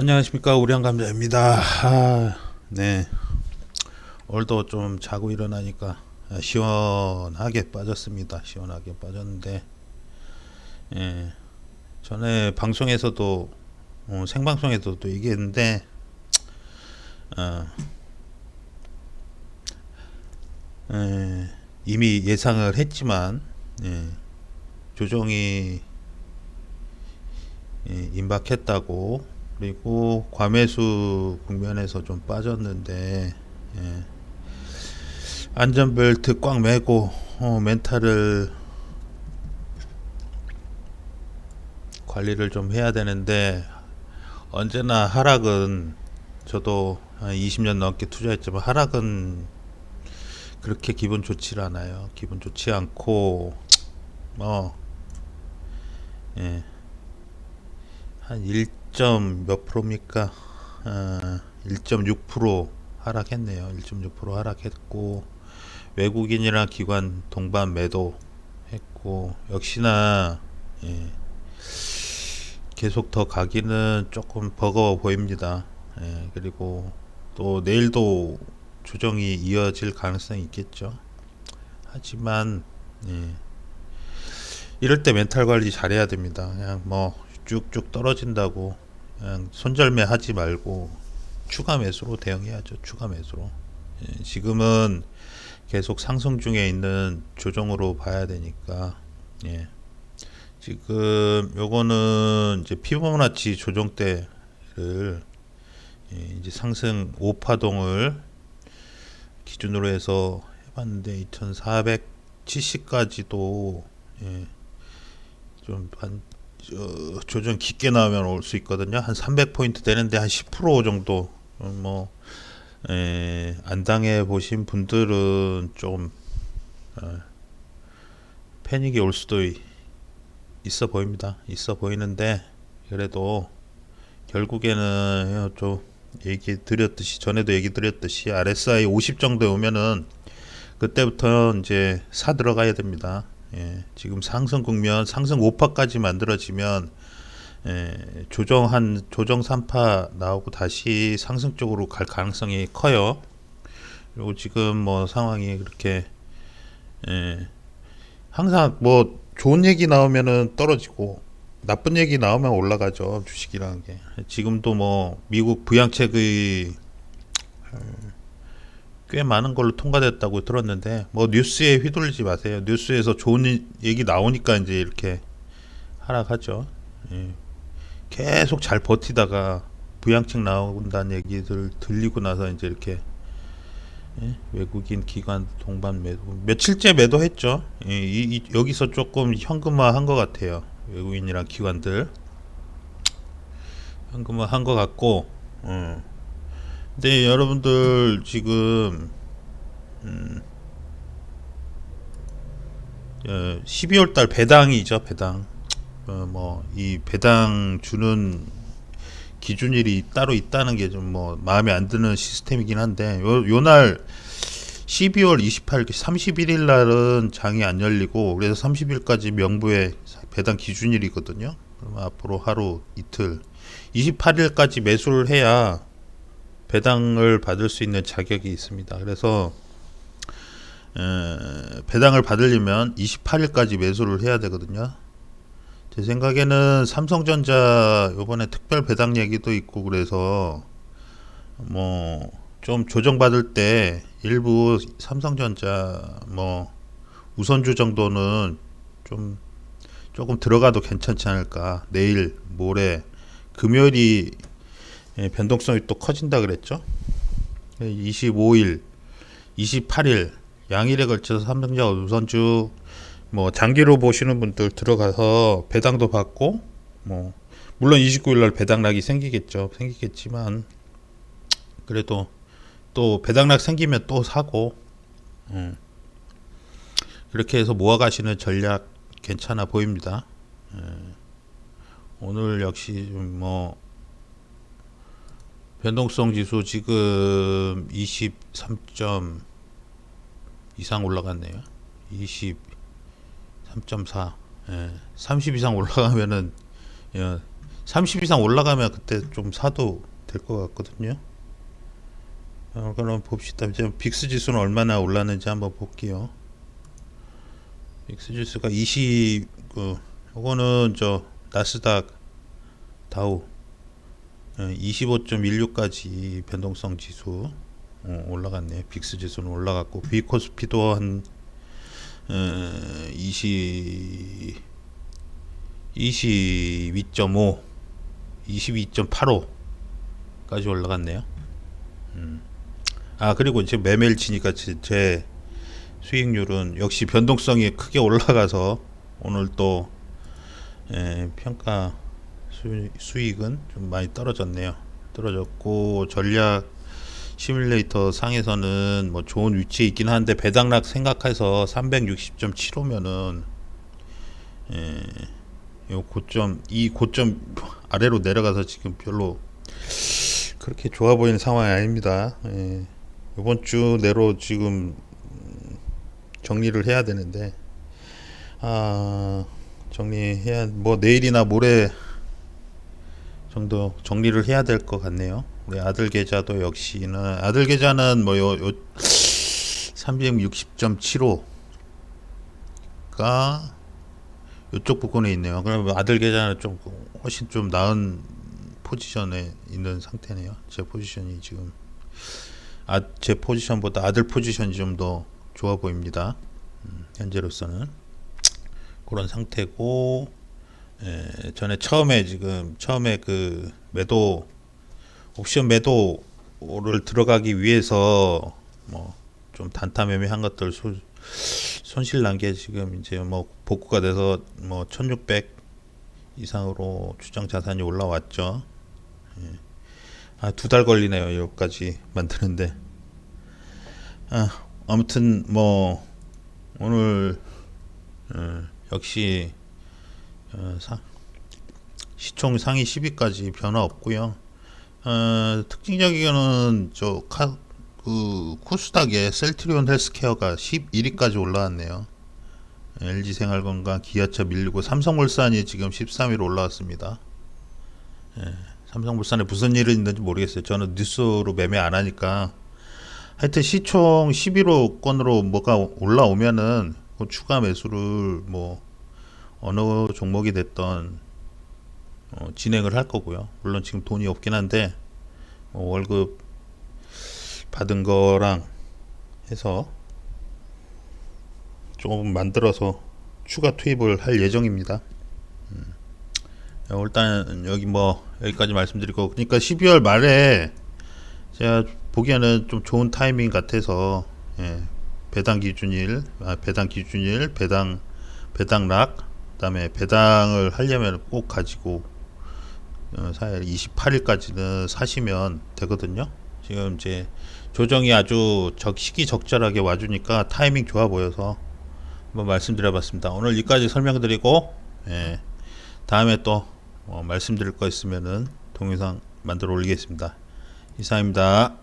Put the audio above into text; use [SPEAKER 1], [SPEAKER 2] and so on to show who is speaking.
[SPEAKER 1] 안녕하십니까 우량 감자입니다. 아, 네 오늘도 좀 자고 일어나니까 시원하게 빠졌습니다. 시원하게 빠졌는데 예, 전에 방송에서도 어, 생방송에서도 얘기했는데 어, 예, 이미 예상을 했지만 예, 조정이 예, 임박했다고 그리고 과매수 국면에서 좀 빠졌는데 예. 안전벨트 꽉 매고 어, 멘탈을 관리를 좀 해야 되는데 언제나 하락은 저도 한 20년 넘게 투자했지만 하락은 그렇게 기분 좋지 않아요. 기분 좋지 않고 뭐 예. 한 1 점몇 프로입니까? 어, 1.6% 하락했네요. 1.6% 하락했고 외국인이랑 기관 동반 매도 했고 역시나 예, 계속 더 가기는 조금 버거워 보입니다. 예, 그리고 또 내일도 조정이 이어질 가능성이 있겠죠. 하지만 예, 이럴 때 멘탈 관리 잘해야 됩니다. 그냥 뭐 쭉쭉 떨어진다고 그냥 손절매 하지 말고 추가 매수로 대응해야죠. 추가 매수로. 예, 지금은 계속 상승 중에 있는 조정으로 봐야 되니까 예. 지금 요거는 이제 피보나치 조정 때를 예, 이제 상승 5파동을 기준으로 해서 해봤는데 2470까지도 예, 좀한 어, 조정 깊게 나오면 올 수 있거든요. 한 300포인트 되는데 한 10% 정도 어, 뭐 에, 안 당해 보신 분들은 좀 어, 패닉이 올 수도 있, 있어 보입니다. 있어 보이는데 그래도 결국에는 좀 얘기 드렸듯이 전에도 얘기 드렸듯이 RSI 50 정도 오면은 그때부터 이제 사 들어가야 됩니다. 예, 지금 상승 국면 상승 5파까지 만들어지면 예, 조정 한 조정 3파 나오고 다시 상승 쪽으로 갈 가능성이 커요. 그리고 지금 뭐 상황이 그렇게 예, 항상 뭐 좋은 얘기 나오면은 떨어지고 나쁜 얘기 나오면 올라가죠 주식이라는 게 지금도 뭐 미국 부양책의 꽤 많은 걸로 통과됐다고 들었는데 뭐 뉴스에 휘둘리지 마세요. 뉴스에서 좋은 이- 얘기 나오니까 이제 이렇게 하락하죠. 예. 계속 잘 버티다가 부양책 나온다는 얘기들 들리고 나서 이제 이렇게 예? 외국인 기관 동반 매도 며칠째 매도했죠. 예, 이, 이- 여기서 조금 현금화한 것 같아요. 외국인이랑 기관들 현금화한 것 같고. 어. 근데 여러분들 지금 음, 어, 12월 달 배당이죠 배당 어, 뭐이 배당 주는 기준일이 따로 있다는 게 좀 뭐 마음에 안 드는 시스템이긴 한데 요 요 날 12월 28일 31일 날은 장이 안 열리고 그래서 30일까지 명부에 배당 기준일이거든요. 그럼 앞으로 하루 이틀 28일까지 매수를 해야 배당을 받을 수 있는 자격이 있습니다. 그래서 에, 배당을 받으려면 28일까지 매수를 해야 되거든요. 제 생각에는 삼성전자 요번에 특별 배당 얘기도 있고 그래서 뭐 좀 조정받을 때 일부 삼성전자 뭐 우선주 정도는 좀 조금 들어가도 괜찮지 않을까. 내일 모레 금요일이 예, 변동성이 또 커진다 그랬죠. 25일, 28일 양일에 걸쳐서 삼성전자 우선주 뭐 장기로 보시는 분들 들어가서 배당도 받고 뭐 물론 29일 날 배당락이 생기겠죠. 생기겠지만 그래도 또 배당락 생기면 또 사고 음. 그렇게 해서 모아가시는 전략 괜찮아 보입니다. 예. 오늘 역시 뭐 변동성 지수 지금 23점 이상 올라갔네요. 23.4. 예. 30 이상 올라가면은 예, 30 이상 올라가면 그때 좀 사도 될 것 같거든요. 어, 그럼 봅시다. 이제 빅스 지수는 얼마나 올랐는지 한번 볼게요. 빅스 지수가 20, 그, 요거는 저 나스닥 다우 25.16까지 변동성 지수 어, 올라갔네요. 빅스 지수는 올라갔고 비코스피도 한 어, 20 22.5 22.85까지 올라갔네요. 음. 아 그리고 이제 매매일 치니까 제, 제 수익률은 역시 변동성이 크게 올라가서 오늘 또 예, 평가 수, 수익은 좀 많이 떨어졌네요. 떨어졌고 전략 시뮬레이터 상에서는 뭐 좋은 위치에 있긴 한데 배당락 생각해서 360.75면은 예, 요 고점 이 고점 아래로 내려가서 지금 별로 그렇게 좋아 보이는 상황이 아닙니다. 예, 이번 주 내로 지금 음, 정리를 해야 되는데 아 정리해야 뭐 내일이나 모레 정도 정리를 해야 될 것 같네요. 우리 아들 계좌도 역시는 아들 계좌는 뭐요 요 360.75가 이쪽 부분에 있네요. 그럼 아들 계좌는 좀 훨씬 좀 나은 포지션에 있는 상태네요. 제 포지션이 지금 아, 제 포지션보다 아들 포지션이 좀 더 좋아 보입니다. 음, 현재로서는 그런 상태고 예, 전에 처음에 지금 처음에 그 매도 옵션 매도를 들어가기 위해서 뭐 좀 단타 매매한 것들 소, 손실 난 게 지금 이제 뭐 복구가 돼서 뭐 1600 이상으로 추정 자산이 올라왔죠. 예. 아, 두 달 걸리네요. 여기까지 만드는데. 아, 아무튼 뭐 오늘 어, 역시 어, 사, 시총 상위 10위까지 변화 없고요. 어, 특징적인 저 카, 그 코스닥의 셀트리온 헬스케어가 11위까지 올라왔네요. LG 생활건강, 기아차 밀리고 삼성물산이 지금 13위로 올라왔습니다. 예, 삼성물산에 무슨 일이 있는지 모르겠어요. 저는 뉴스로 매매 안 하니까 하여튼 시총 11호권으로 뭐가 올라오면은 그 추가 매수를 뭐 어느 종목이 됐던 어, 진행을 할 거고요. 물론 지금 돈이 없긴 한데 뭐 월급 받은 거랑 해서 조금 만들어서 추가 투입을 할 예정입니다. 음. 일단 여기 뭐 여기까지 말씀드리고 그러니까 12월 말에 제가 보기에는 좀 좋은 타이밍 같아서 예, 배당 기준일, 아, 배당 기준일, 배당 배당락, 그다음에 배당을 하려면 꼭 가지고 어, 사야 28일까지는 사시면 되거든요. 지금 이제 조정이 아주 적 시기 적절하게 와주니까 타이밍 좋아 보여서 한번 말씀드려봤습니다. 오늘 여기까지 설명드리고 예, 다음에 또 어, 말씀드릴 거 있으면은 동영상 만들어 올리겠습니다. 이상입니다.